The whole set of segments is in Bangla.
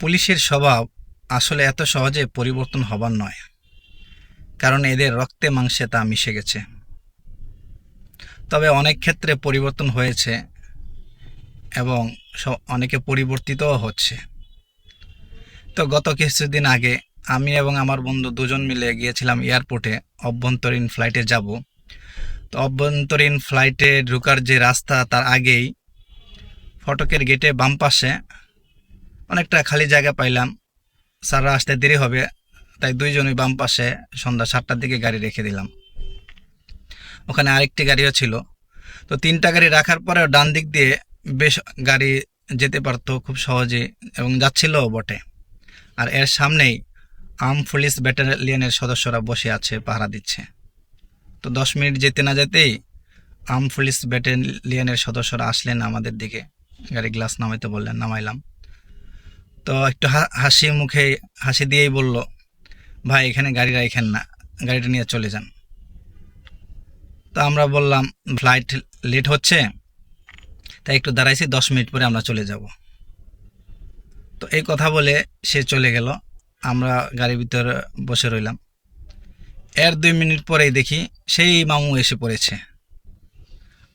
পুলিশের স্বভাব আসলে এত সহজে পরিবর্তন হবার নয়, কারণ এদের রক্তে মাংসে তা মিশে গেছে। তবে অনেক ক্ষেত্রে পরিবর্তন হয়েছে এবং অনেকে পরিবর্তিতও হচ্ছে। তো গত কিছুদিন আগে আমি এবং আমার বন্ধু দুজন মিলে গিয়েছিলাম এয়ারপোর্টে, অভ্যন্তরীণ ফ্লাইটে যাব। তো অভ্যন্তরীণ ফ্লাইটে ঢুকার যে রাস্তা তার আগেই ফটকের গেটে বাম পাশে অনেকটা খালি জায়গা পাইলাম। স্যাররা আসতে দেরি হবে, তাই দুইজনই বাম পাশে সন্ধ্যা সাতটার দিকে গাড়ি রেখে দিলাম। ওখানে আরেকটি গাড়িও ছিল। তো তিনটা গাড়ি রাখার পরেও ডান দিক দিয়ে বেশ গাড়ি যেতে পারতো খুব সহজে এবং যাচ্ছিলও বটে। আর এর সামনেই আর্ম পুলিশ ব্যাটালিয়নের সদস্যরা বসে আছে, পাহারা দিচ্ছে। তো দশ মিনিট যেতে না যেতেই আর্ম পুলিশ ব্যাটালিয়নের সদস্যরা আসলেন আমাদের দিকে। গাড়ি গ্লাস নামাইতে বললেন, নামাইলাম। তো একটু হাসি মুখে হাসি দিয়েই বলল, ভাই, এখানে গাড়ি রাখেন না, গাড়িটা নিয়ে চলে যান। তো আমরা বললাম, ফ্লাইট লেট হচ্ছে, তাই একটু দাঁড়াইছি, দশ মিনিট পরে আমরা চলে যাব। তো এই কথা বলে সে চলে গেল, আমরা গাড়ির ভিতরে বসে রইলাম। এর দুই মিনিট পরেই দেখি সেই মামু এসে পড়েছে।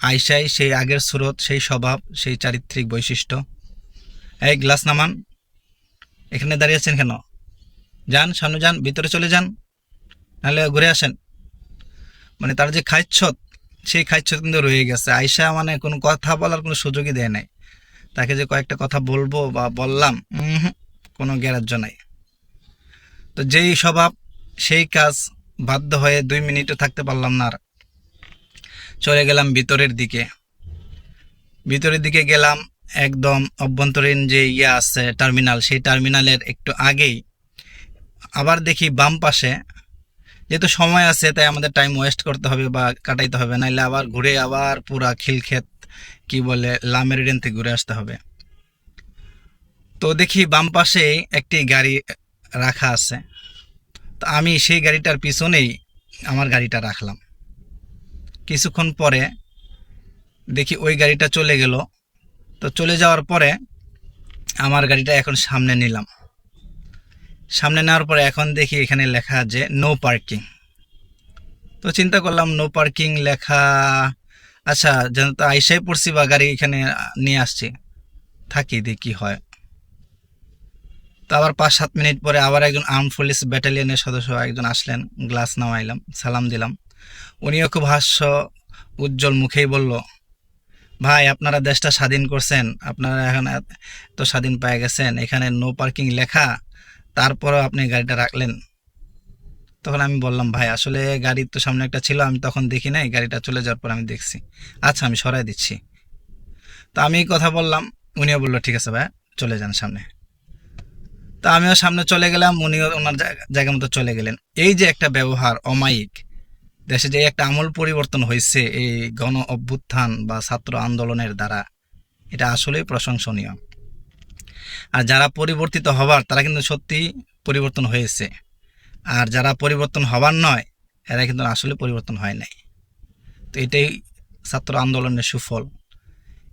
আইসাই সেই আগের স্রোত, সেই স্বভাব, সেই চারিত্রিক বৈশিষ্ট্য। এই গ্লাস নামান এখানে দাঁড়িয়ে আছেন কেন? যান, সামনে যান, ভিতরে চলে যান, নাহলে ঘুরে আসেন। মানে তার যে খাইচ্ছত, সেই খাইচ্ছত কিন্তু রয়ে গেছে। আয়সা মানে কোনো কথা বলার কোনো সুযোগই দেয় নাই। তাকে যে কয়েকটা কথা বলব বা বললাম কোনো গ্যারাজ্য নাই। তো যেই স্বভাব, সেই কাজ বাধ্য হয়ে দুই মিনিটও থাকতে পারলাম না আর। চলে গেলাম ভিতরের দিকে। ভিতরের দিকে গেলাম একদম অভ্যন্তরীণ যে ইয়ে আছে টার্মিনাল সেই টার্মিনালের একটু আগেই। আবার দেখি বাম পাশে, যেহেতু সময় আছে, তাই আমাদের টাইম ওয়েস্ট করতে হবে বা কাটাইতে হবে। নাহলে আবার ঘুরে আবার পুরা খিলক্ষেত, কি বলে লামেরিডেন থেকে ঘুরে আসতে হবে। তো দেখি বাম পাশে একটি গাড়ি রাখা আছে। তো আমি সেই গাড়িটার পিছনেই আমার গাড়িটা রাখলাম। কিছুক্ষণ পরে দেখি ওই গাড়িটা চলে গেল। তো চলে যাওয়ার পরে আমার গাড়িটা এখন সামনে নিলাম। সামনে নেওয়ার পরে এখন দেখি এখানে লেখা যে নো পার্কিং তো চিন্তা করলাম নো পার্কিং লেখা আচ্ছা যেন তো আইসাই পড়ছি বা গাড়ি এখানে নিয়ে আসছি, থাকি, দেখি হয়। তো আবার পাঁচ সাত মিনিট পরে আবার একজন আর্ম পুলিশ ব্যাটালিয়নের সদস্য একজন আসলেন গ্লাস নামাইলাম, সালাম দিলাম। উনিও খুব হাস্য, উজ্জ্বল মুখেই বলল ভাই, আপনারা দেশটা স্বাধীন করছেন, আপনারা এখন এত স্বাধীন পেয়ে গেছেন, এখানে নো পার্কিং লেখা, তারপরও আপনি গাড়িটা রাখলেন। তখন আমি বললাম, ভাই, আসলে গাড়ির তো সামনে একটা ছিল, আমি তখন দেখি নাই, গাড়িটা চলে যাওয়ার পর আমি দেখছি। আচ্ছা আমি সরাই দিচ্ছি। তো আমি কথা বললাম, উনিও বলল, ঠিক আছে ভাই, চলে যান সামনে। তো আমিও সামনে চলে গেলাম, উনিও ওনার জায়গা মতো চলে গেলেন। এই যে একটা ব্যবহার, অমায়িক দেশে যে একটা আমূল পরিবর্তন হয়েছে, এই গণ অভ্যুত্থান বা ছাত্র আন্দোলনের দ্বারা, এটা আসলেই প্রশংসনীয়। আর যারা পরিবর্তিত হবার, তারা কিন্তু সত্যি পরিবর্তন হয়েছে। আর যারা পরিবর্তন হবার নয়, এরা কিন্তু আসলে পরিবর্তন হয় নাই। তো এটাই ছাত্র আন্দোলনের সুফল।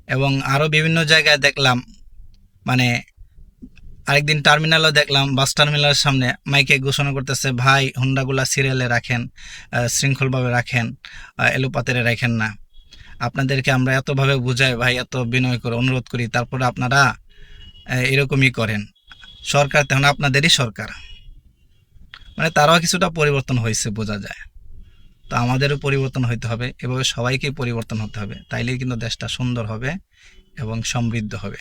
এবং আরও বিভিন্ন জায়গায় দেখলাম মানে আরেকদিন টার্মিনালও দেখলাম বাস টার্মিনালের সামনে মাইকে ঘোষণা করতেছে, ভাই হুন্ডাগুলা সিরিয়ালে রাখেন শৃঙ্খলভাবে রাখেন এলোপাতারে রাখেন না। আপনাদেরকে আমরা এতভাবে বুঝাই, ভাই, এত বিনয় করে, অনুরোধ করি, তারপরে আপনারা এরকমই করেন। সরকার তখন আপনাদেরই সরকার। মানে তারাও কিছুটা পরিবর্তন হয়েছে, বোঝা যায়। তো আমাদেরও পরিবর্তন হইতে হবে, এভাবে সবাইকেই পরিবর্তন হতে হবে। তাইলেই কিন্তু দেশটা সুন্দর হবে এবং সমৃদ্ধ হবে।